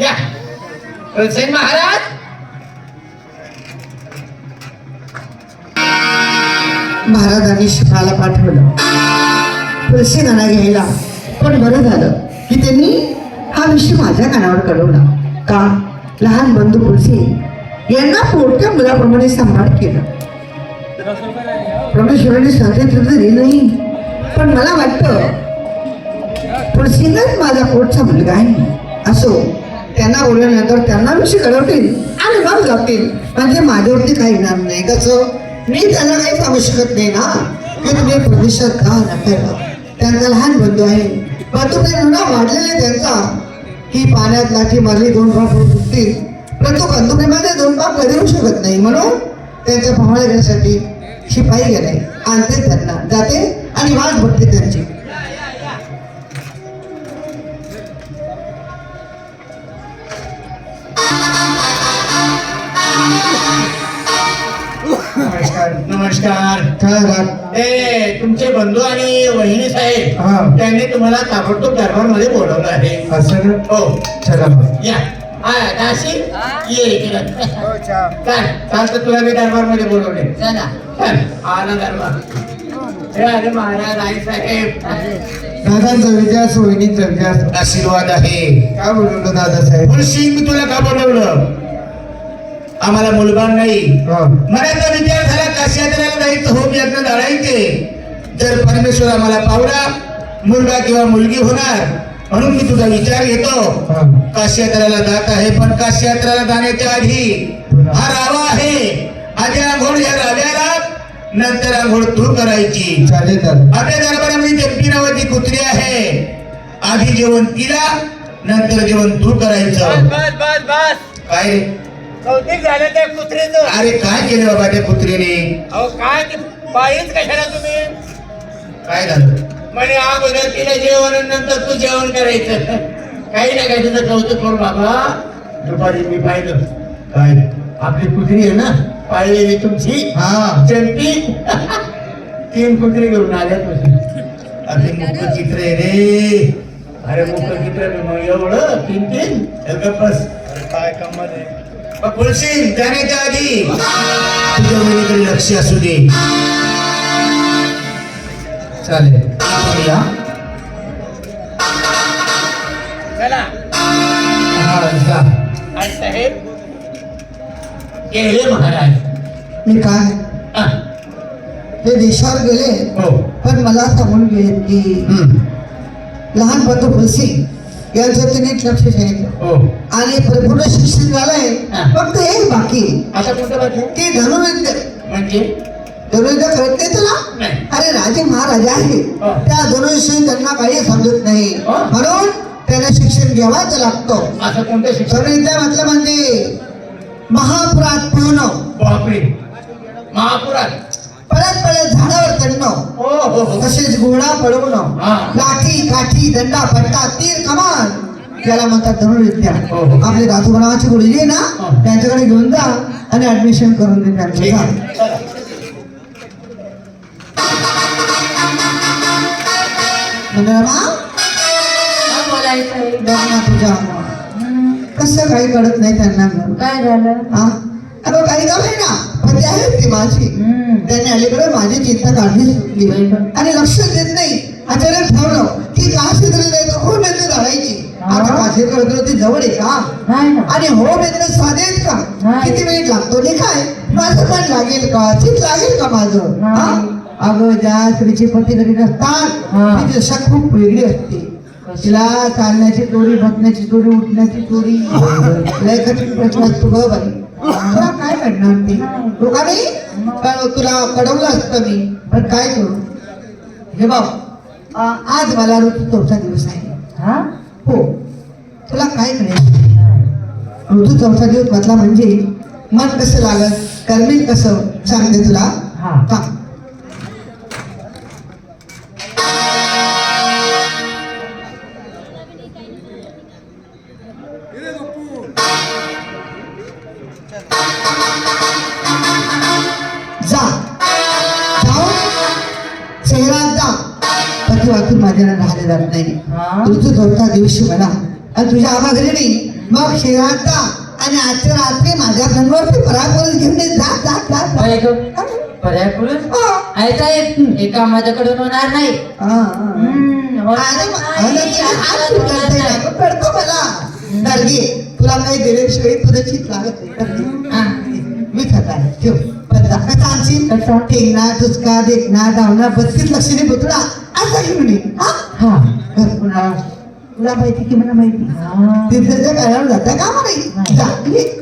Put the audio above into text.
या. हुसेन महाराज? महाराजांनी शिखाला पाठवलं. तुळशी नाणा घ्यायला. पण बरं झालं की त्यांनी हा विषय माझ्या कानावर कळवला. का? लहान बंधू तुळशी यांना पोटच्या मुलाप्रमाणे सांभाळ केलं. परमेश्वराने सांगितलं तरी नाही. पण मला वाटतं तुळशीलाच माझा पोटचा मुलगा आहे? असो. त्यांना बोलल्यानंतर त्यांना विषय कळवतील आणि मग जातील म्हणजे माझ्यावरती काही येणार नाही. कसं? मी त्यांना काही सांगू शकत नाही ना. की तुम्ही प्रदेशात का नकायला त्यांचा लहान बंधू आहे. बंधू एवढा आहे त्यांचा. की पाण्यात लाठी मारली दोन पाप फुटतील परंतु बंधुप्रेमाने दोन पाप कधी होऊ शकत नाही. म्हणून त्यांच्या पाहुण्या घेण्यासाठी शिपाई गेले. आणते त्यांना. जाते आणि वाट बघते त्यांची. नमस्कार. नमस्कार. ए तुमचे बंधू आणि वहिनी हा. साहेब त्यांनी तुम्हाला ताबडतोब दरबारमध्ये बोलवलं आहे. असं ना? हो. चला या. हा ये काय चालतं तुला मी दरबारमध्ये बोलवले. चला. चल आला दरबार. हे अरे महाराज आई साहेब. विजयास वहिनीचा विजयास आशीर्वाद आहे. काय बोलवलं दादासाहेब मुळशी मी तुला का बोलवलं? आम्हाला मुलबान नाही. मनाचा विचार झाला काश्यात्राला जायचं हो यज्ञ जाळायचे जर परमेश्वर आम्हाला पावला मुलगा किंवा मुलगी होणार म्हणून मी तुझा विचार घेतो. काश्यात्राला जात आहे पण काश्यात्राला जाण्याच्या आधी हा. रावा आहे. आधी आंघोळ या राव्याला नंतर आंघोळ तू करायची. आपल्या दरबारामध्ये नावाची कुत्री आहे. आधी जेवण तिला नंतर जेवण तू करायचं. बस बस बस. काय? कौतिक झालं त्या कुत्रीचं. अरे काय केलं बाबा त्या कुत्रीने अहो काय ते कशाला तुम्ही? काय झालं? म्हणे अगोदर तिला जेवण आणि नंतर तू जेवण करायचं. काही नाही काय तुझं कौतुक करू बाबा. दुपारी मी पाहिलं. काय? आपली कुत्री आहे ना पाळलेली तुमची. हा. चंपी. तीन कुत्री घेऊन आल्या तुझी अरे मुख चित्र आहे रे. अरे मुख चित्र एवढं? तीन तीन बस. अरे काय कमाल आहे? बोलशील जाण्याच्या आधी तुझ्या मुलीकडे लक्ष असू दे चालेल गेले महाराज. मी काय? हा. देशावर गेले हो. पण मला सांगून गेले की हम्म. लहान बंधू तुळशी यांचं ते नीट लक्ष ठेवायचं हो. आणि परिपूर्ण शिक्षण झालंय. हा. फक्त एक बाकी. आता कुठं बाकी? ते धनुर्विद्या. म्हणजे? धनुर्विद्या कळत नाही तुला. अरे राजे महाराजा आहे. हा. त्या धनुष्य त्यांना काही समजत नाही. हा. म्हणून त्यांना शिक्षण घ्यावाच लागतं. असं कोणतं शिक्षण? धनुर्विद्या म्हटलं म्हणजे महापुरात बापरे. महापुरात. परत परत झाडावर चढणं हो हो हो तसेच घोडा पळवणं. लाठी काठी दंडा पट्टा तीर कमान त्याला म्हणतात धनुर्विद्या. आपले राजूनावाचे गुरुजी आहे ना. त्यांच्याकडे घेऊन जा आणि ऍडमिशन करून दे त्यांचं ठीक जा. आहे चला. मंगळमा काय बोलायचं बघ ना तुझ्या. कसं काही कळत नाही त्यांना. काय झालं हा अगं काही काम आहे ना पण ते आहेत ती माझी. त्यांनी अलीकडे माझी चिंता काढली आणि लक्ष देत नाही. अचानक ठरवलं की का क्षेत्र जायचं हो बेंद धाडायची आता काशी करतो ती जवळ आहे का? आणि हो बेंद साधे का. किती वेळ लागतो? नाही काय माझं पण लागेल का? चित लागेल का माझं. हा? अगं ज्या स्त्रीची पती घरी नसतात. ती दशा खूप वेगळी असते. तिला चालण्याची चोरी बसण्याची चोरी उठण्याची चोरी. लय कठीण प्रश्न असतो ग बाई. तुला काय करणार ती? तुला नाही कारण तुला कळवलं असतं मी. पण काय करू? हे अं, आज मला ऋतू चौथा दिवस आहे. हा? हो. तुला काय कळेल? ऋतू चौथा दिवस म्हटला म्हणजे मन कसं लागत करमेल कसं सांगते तुला हा. वाचून माझ्याला राहिले जात नाही हा. ऋतू चौथा दिवशी मला आणि तुझ्या आबा घरी नाही मग शेराता आणि आजच्या रात्री माझ्या घरवरती पराक्रम घेऊन ये. जा जा जा जा. होय ग. पर्यायपुरुष हा. आहे साहेब हे काम माझ्याकडून होणार नाही हा, हा. तुझे मला दर्गे तुला काही दिल्याशिवाय तुझं चित लागत नाही. हा, मी खाता ठेव पत्ता कसा आणशील? टेंगणा देखणा धावणा बत्तीस लक्षणे पुतळा असा ये हा. हा तुला माहिती की मला माहिती. तिथे काळावर जाता का मला.